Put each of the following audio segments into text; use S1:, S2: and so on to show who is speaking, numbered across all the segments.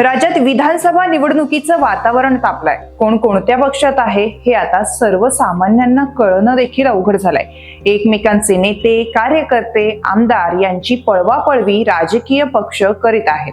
S1: राज्यात विधानसभा निवडणुकीचं वातावरण तापलंय कोण कोणत्या पक्षात आहे हे आता सर्वसामान्यांना कळणं देखील अवघड झालंय. एकमेकांचे नेते कार्यकर्ते आमदार यांची पळवापळवी राजकीय पक्ष करीत आहेत.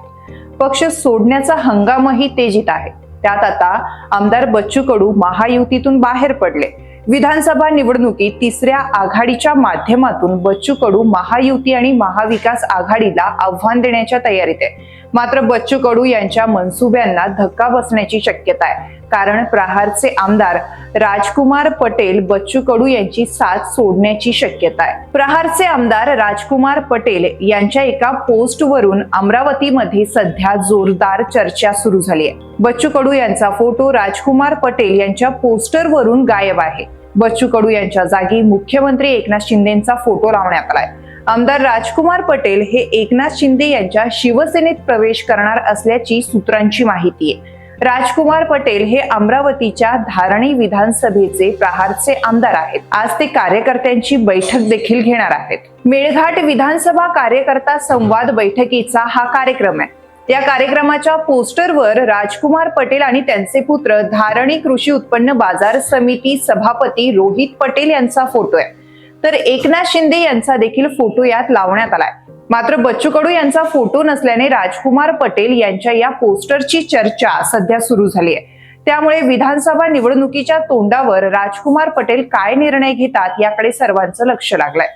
S1: पक्ष सोडण्याचा हंगामही तेजीत आहे. त्यात आता आमदार बच्चू कडू महायुतीतून बाहेर पडले. विधानसभा निवडणुकीत तिसऱ्या आघाडीच्या माध्यमातून बच्चू कडू महायुती आणि महाविकास आघाडीला आव्हान देण्याच्या तयारीत आहे. मात्र बच्चू कडू यांच्या मनसुब्यांना धक्का बसण्याची शक्यता आहे. कारण प्रहारचे आमदार राजकुमार पटेल बच्चू कडू यांची साथ सोडण्याची शक्यता आहे. प्रहारचे आमदार राजकुमार पटेल यांच्या एका पोस्टवरून अमरावतीमध्ये सध्या जोरदार चर्चा सुरू झाली आहे. बच्चू कडू यांचा फोटो राजकुमार पटेल यांच्या पोस्टरवरून गायब आहे. बच्चू कडू यांच्या जागी मुख्यमंत्री एकनाथ शिंदेचा फोटो लावण्यात आलाय. आमदार राजकुमार पटेल हे एकनाथ शिंदे यांच्या शिवसेनेत प्रवेश करणार असल्याची सूत्रांची माहिती आहे. राजकुमार पटेल हे अमरावतीच्या धारणी विधानसभेचे प्रहारचे आमदार आहेत. आज ते कार्यकर्त्यांची बैठक देखील घेणार आहेत. मेळघाट विधानसभा कार्यकर्ता संवाद बैठकीचा हा कार्यक्रम आहे. या कार्यक्रमाच्या पोस्टरवर राजकुमार पटेल आणि त्यांचे पुत्र धारणी कृषी उत्पन्न बाजार समिती सभापती रोहित पटेल यांचा फोटो आहे. तर एकनाथ शिंदे यांचा देखील फोटो यात लावण्यात आलाय. मात्र बच्चू कडू यांचा फोटो नसल्याने राजकुमार पटेल यांच्या या पोस्टरची चर्चा सध्या सुरू झाली आहे त्यामुळे विधानसभा निवडणुकीच्या तोंडावर राजकुमार पटेल काय निर्णय घेतात याकडे सर्वांचं लक्ष लागलंय.